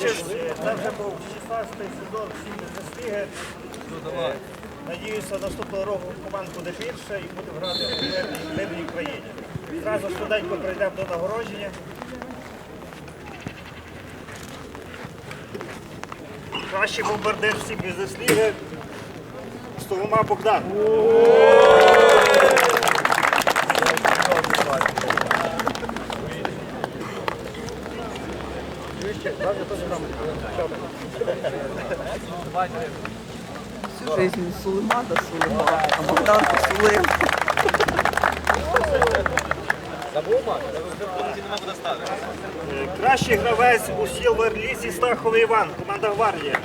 участь. Це вже був 16-й сезон Сім'ї Надіюся, наступного року команда буде більше і буде грати в мирній- мирній країні. Зразу швиденько прийдемо до нагородження. Кращий бомбардир всі бізнес-ліги Столома Богдан. Всю жизнь Сулима до Сулима, а Богдан то Сулим. Е, Кращий гравець у Сілвер Лізі Стаховий Іван, команда Гвардія.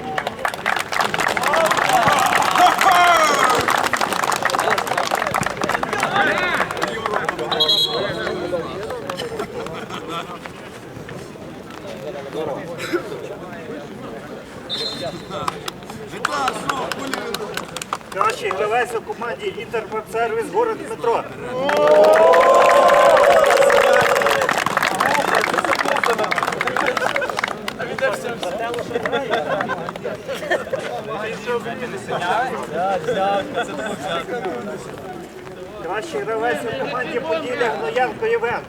Кращий гравець у команді Інтерпортсервіс город Дмитро. Кращий гравець у команді Поділля Гноянко Євген.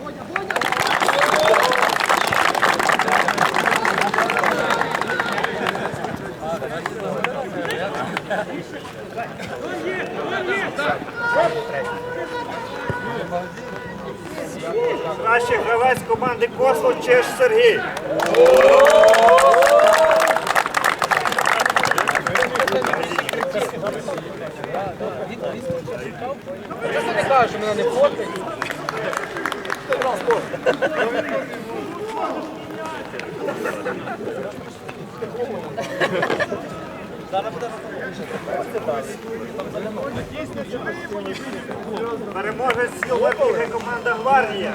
Кращий гравець команди Косло Чеш Сергій. Це не кажу, що. Переможець Сілвер-Ліги команда Гвардія.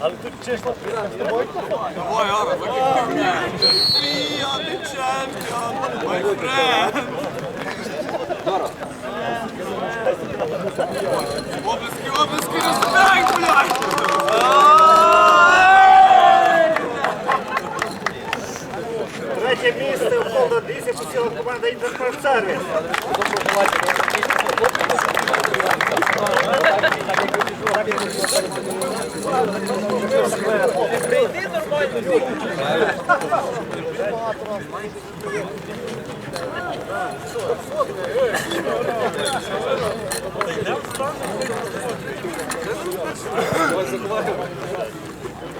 Але тут чесно Облески, облески, респект, блядь! Третє місце у Холдодлісі посіла команда Інтерпортсервіс.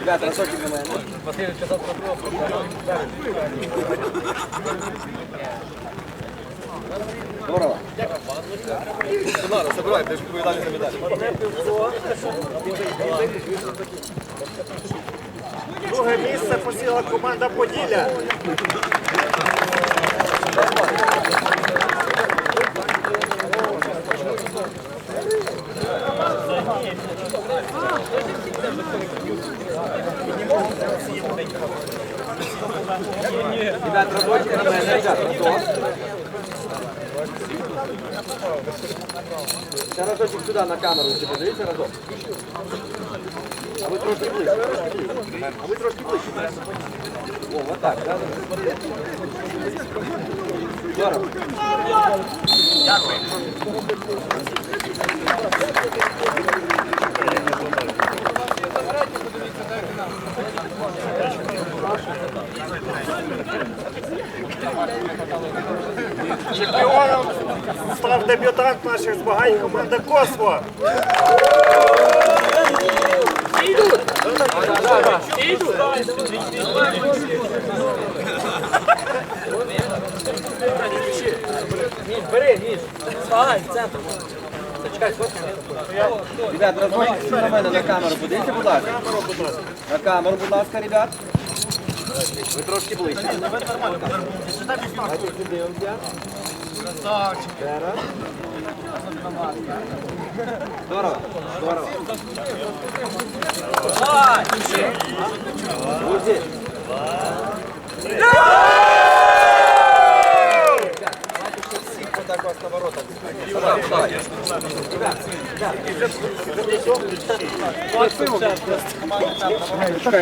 Ребята, разочек на мене. Василь сказав про Здорово. Ладно, забирай, ти ж відповідальний за медаль. Друге місце посіла команда Поділля. Ребят, разочек на мене, ребят, разок. Ще разочек сюди на камеру, всі подивіться разок. А ви трошки ближче. А ви трошки ближче. О, вот так, да? Здорово. Чемпіоном став дебютант наших змагань команда Космо. Бери, ніж. Вставай, в центр. Зачекай. Ребят, разочек на мене на камеру. Подивіться, будь ласка. На камеру, будь ласка, ребят. Ви трошки ближче. Давайте подивимося. Красавчик. раз. Здорово, здорово. Друзі. Давайте ще